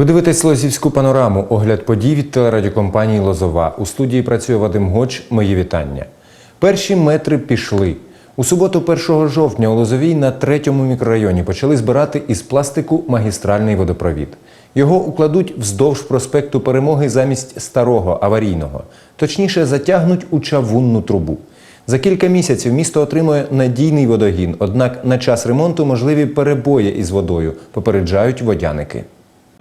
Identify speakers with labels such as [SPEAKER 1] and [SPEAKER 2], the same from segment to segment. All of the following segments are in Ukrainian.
[SPEAKER 1] Ви дивитесь Лозівську панораму. Огляд подій від телерадіокомпанії Лозова. У студії працює Вадим Гоч. Мої вітання. Перші метри пішли. У суботу, 1 жовтня, у Лозовій на третьому мікрорайоні почали збирати із пластику магістральний водопровід. Його укладуть вздовж проспекту Перемоги замість старого аварійного. Точніше, затягнуть у чавунну трубу. За кілька місяців місто отримує надійний водогін, однак на час ремонту можливі перебої із водою, попереджають водяники.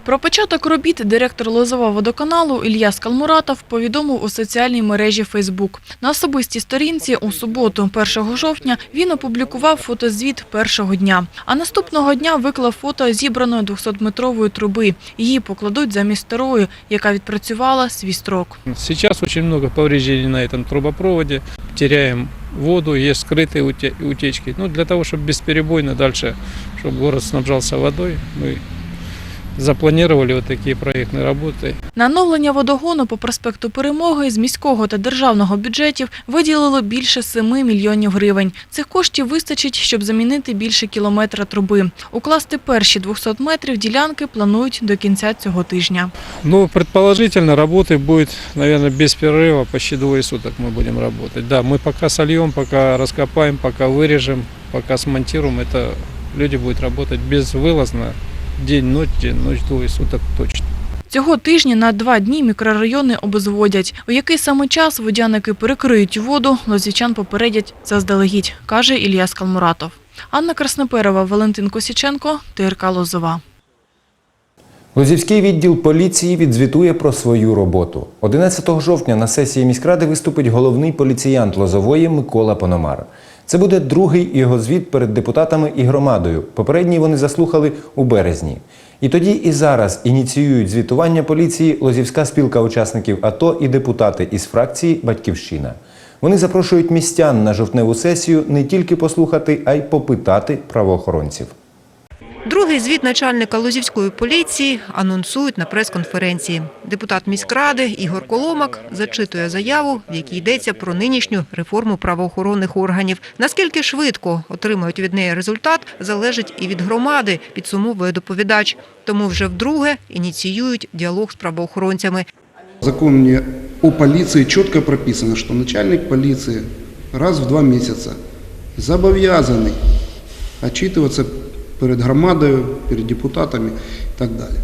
[SPEAKER 2] Про початок робіт директор Лозова водоканалу Ілля Скалмуратов повідомив у соціальній мережі Фейсбук. На особистій сторінці у суботу, 1 жовтня, він опублікував фотозвіт першого дня. А наступного дня виклав фото зібраної 200-метрової труби. Її покладуть замість старої, яка відпрацювала свій строк.
[SPEAKER 3] Сейчас очень много повреждений на этом трубопроводе. Теряем воду, есть скрытые уте- утечки. Ну, для того, чтобы бесперебойно дальше, чтобы город снабжался водой, мы запланировали вот такие проектные работы.
[SPEAKER 2] На оновлення водогону по проспекту Перемоги з міського та державного бюджетів виділило більше 7 мільйонів гривень. Цих коштів вистачить, щоб замінити більше кілометра труби. Укласти перші 200 метрів ділянки планують до кінця цього тижня.
[SPEAKER 3] Ну, предположительно, работы будет, наверное, без перерыва, почти двое суток мы будем работать. Да, мы пока сольем, пока раскопаем, пока вырежем, пока смонтируем, это люди будут работать безвылазно, день, ночь, ночь, двое суток точно.
[SPEAKER 2] Цього тижня на два дні мікрорайони обезводять. У який саме час водяники перекриють воду, лозівчан попередять заздалегідь, каже Ілля Скалмуратов. Анна Красноперова, Валентин Косіченко, ТРК Лозова.
[SPEAKER 1] Лозівський відділ поліції відзвітує про свою роботу. 11 жовтня на сесії міськради виступить головний поліціянт Лозової Микола Пономар. Це буде другий його звіт перед депутатами і громадою. Попередній вони заслухали у березні. І тоді і зараз ініціюють звітування поліції Лозівська спілка учасників АТО і депутати із фракції Батьківщина. Вони запрошують містян на жовтневу сесію не тільки послухати, а й попитати правоохоронців.
[SPEAKER 4] Другий звіт начальника Лозівської поліції анонсують на прес-конференції. Депутат міськради Ігор Коломак зачитує заяву, в якій йдеться про нинішню реформу правоохоронних органів. Наскільки швидко отримають від неї результат, залежить і від громади, підсумовує доповідач. Тому вже вдруге ініціюють діалог з правоохоронцями.
[SPEAKER 5] В законе о полиции четко прописано, что начальник полиции раз в два месяца зобов'язаний отчитываться перед громадою, перед депутатами і так далі.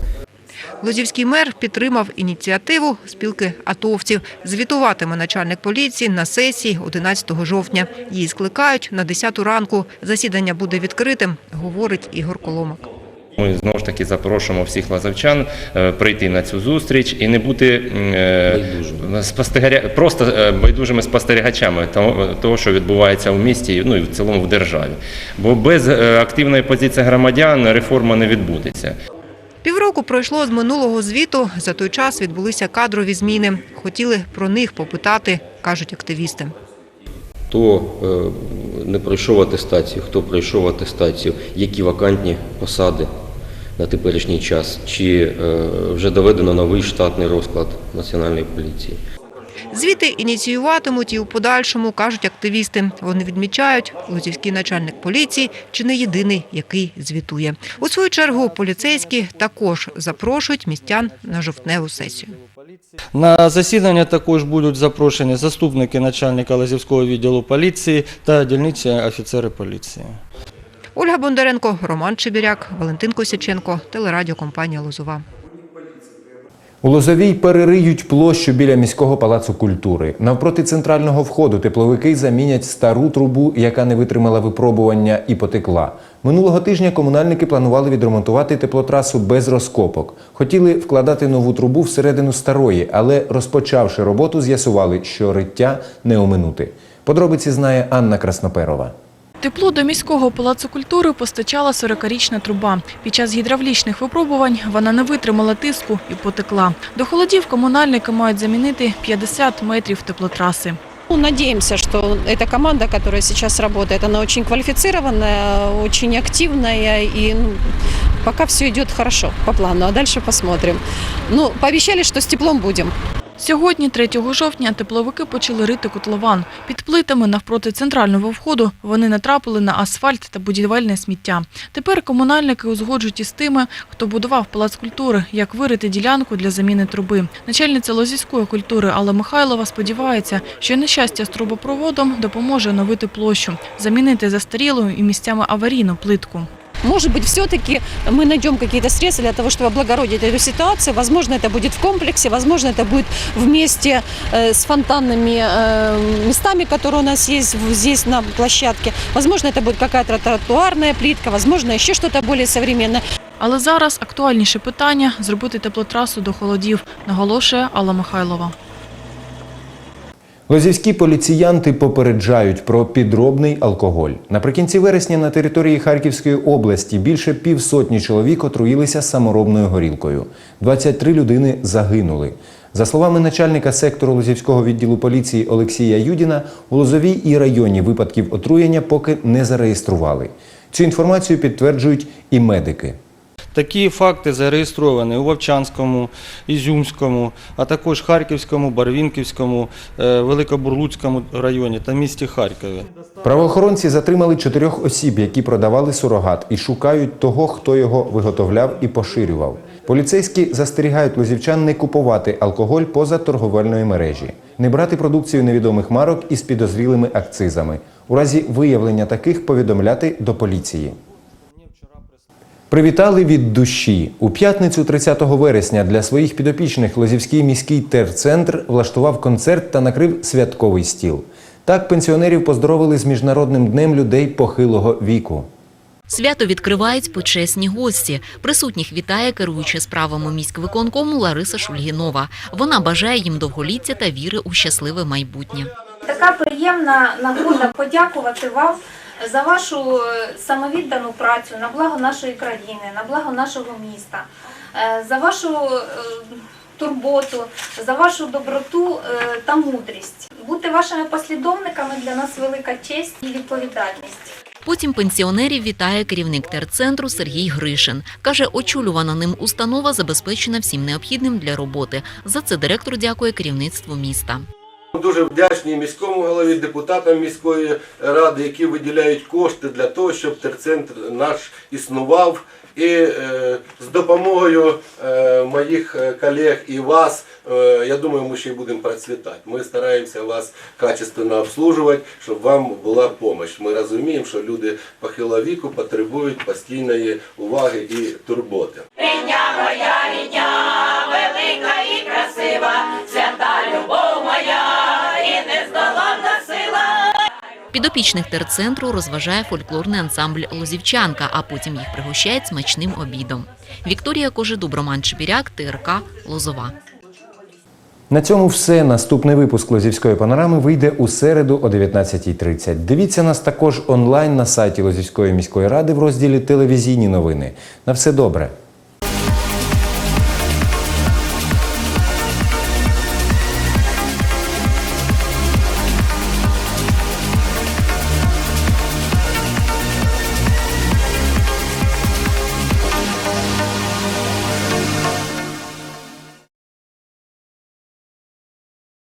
[SPEAKER 4] Лозівський мер підтримав ініціативу спілки атовців. Звітуватиме начальник поліції на сесії 11 жовтня. Її скликають на 10 ранку. Засідання буде відкритим, говорить Ігор Коломак.
[SPEAKER 6] Ми знову ж таки запрошуємо всіх лазовчан е, прийти на цю зустріч і не бути е, спостерігача, просто е, байдужими спостерігачами того, того, що відбувається в місті, ну і в цілому в державі. Бо без активної позиції громадян реформа не відбудеться.
[SPEAKER 4] Півроку пройшло з минулого звіту. За той час відбулися кадрові зміни. Хотіли про них попитати, кажуть активісти.
[SPEAKER 7] Хто не пройшов атестацію, хто пройшов атестацію, які вакантні посади на теперішній час, чи е, вже доведено новий штатний розклад Національної поліції.
[SPEAKER 4] Звіти ініціюватимуть і у подальшому, кажуть активісти. Вони відмічають, лозівський начальник поліції чи не єдиний, який звітує. У свою чергу поліцейські також запрошують містян на жовтневу сесію.
[SPEAKER 8] На засідання також будуть запрошені заступники начальника Лазівського відділу поліції та дільничі офіцери поліції.
[SPEAKER 4] Ольга Бондаренко, Роман Чебіряк, Валентин Косяченко, телерадіокомпанія Лозова.
[SPEAKER 1] У Лозовій перериють площу біля міського палацу культури. Навпроти центрального входу тепловики замінять стару трубу, яка не витримала випробування і потекла. Минулого тижня комунальники планували відремонтувати теплотрасу без розкопок. Хотіли вкладати нову трубу всередину старої, але розпочавши роботу, з'ясували, що риття не оминути. Подробиці знає Анна Красноперова.
[SPEAKER 2] Тепло до міського палацу культури постачала 40-річна труба. Під час гідравлічних випробувань вона не витримала тиску і потекла. До холодів комунальники мають замінити 50 метрів теплотраси.
[SPEAKER 9] Ну, Надеемся, что эта команда, которая сейчас работает, она очень квалифицированная, очень активная и ну, пока все идет хорошо по плану, а дальше посмотрим. Ну, пообещали, что с теплом будем.
[SPEAKER 2] Сьогодні, 3 жовтня, тепловики почали рити котлован. Під плитами навпроти центрального входу вони натрапили на асфальт та будівельне сміття. Тепер комунальники узгоджують із тими, хто будував палац культури, як вирити ділянку для заміни труби. Начальниця Лозівської культури Алла Михайлова сподівається, що нещастя з трубопроводом допоможе оновити площу, замінити застарілу і місцями аварійну плитку.
[SPEAKER 9] Может быть, все-таки мы найдем какие-то средства для того, чтобы облагородить эту ситуацию. Возможно, это будет в комплексе, возможно, это будет вместе э, с фонтанными э, местами, которые у нас есть в- здесь на площадке. Возможно, это будет какая-то тротуарная плитка, возможно, еще что-то более современное.
[SPEAKER 2] Але зараз актуальніше питання – зробити теплотрасу до холодів, наголошує Алла Михайлова.
[SPEAKER 1] Лозівські поліціянти попереджають про підробний алкоголь. Наприкінці вересня на території Харківської області більше півсотні чоловік отруїлися саморобною горілкою. 23 людини загинули. За словами начальника сектору Лозівського відділу поліції Олексія Юдіна, у Лозовій і районі випадків отруєння поки не зареєстрували. Цю інформацію підтверджують і медики.
[SPEAKER 8] Такі факти зареєстровані у Вовчанському, Ізюмському, а також Харківському, Барвінківському, е, Великобурлуцькому районі та місті Харкові.
[SPEAKER 1] Правоохоронці затримали чотирьох осіб, які продавали сурогат, і шукають того, хто його виготовляв і поширював. Поліцейські застерігають лозівчан не купувати алкоголь поза торговельної мережі, не брати продукцію невідомих марок із підозрілими акцизами. У разі виявлення таких повідомляти до поліції. Привітали від душі. У п'ятницю 30 вересня для своїх підопічних Лозівський міський терцентр влаштував концерт та накрив святковий стіл. Так пенсіонерів поздоровили з Міжнародним днем людей похилого віку.
[SPEAKER 10] Свято відкривають почесні гості. Присутніх вітає керуюча справами міськвиконкому Лариса Шульгінова. Вона бажає їм довголіття та віри у щасливе майбутнє.
[SPEAKER 11] Така приємна нагода подякувати вам за вашу е, самовіддану працю на благо нашої країни, на благо нашого міста, е, за вашу е, турботу, за вашу доброту та мудрість. Бути вашими послідовниками для нас велика честь і відповідальність.
[SPEAKER 10] Потім пенсіонерів вітає керівник терцентру Сергій Гришин. Каже, очолювана ним установа забезпечена всім необхідним для роботи. За це директор дякує керівництву міста.
[SPEAKER 12] Дуже вдячні міському голові, депутатам міської ради, які виділяють кошти для того, щоб терцентр наш існував. І е, з допомогою е, моїх е, колег і вас, я думаю, ми ще й будемо процвітати. Ми стараємося вас качественно обслужувати, щоб вам була допомога. Ми розуміємо, що люди похилого потребують постійної уваги і турботи.
[SPEAKER 10] Підопічних терцентру розважає фольклорний ансамбль Лозівчанка, а потім їх пригощають смачним обідом. Вікторія Кожедуб, Роман Чебіряк, ТРК Лозова.
[SPEAKER 1] На цьому все. Наступний випуск Лозівської панорами вийде у середу о 19.30. Дивіться нас також онлайн на сайті Лозівської міської ради в розділі Телевізійні новини. На все добре.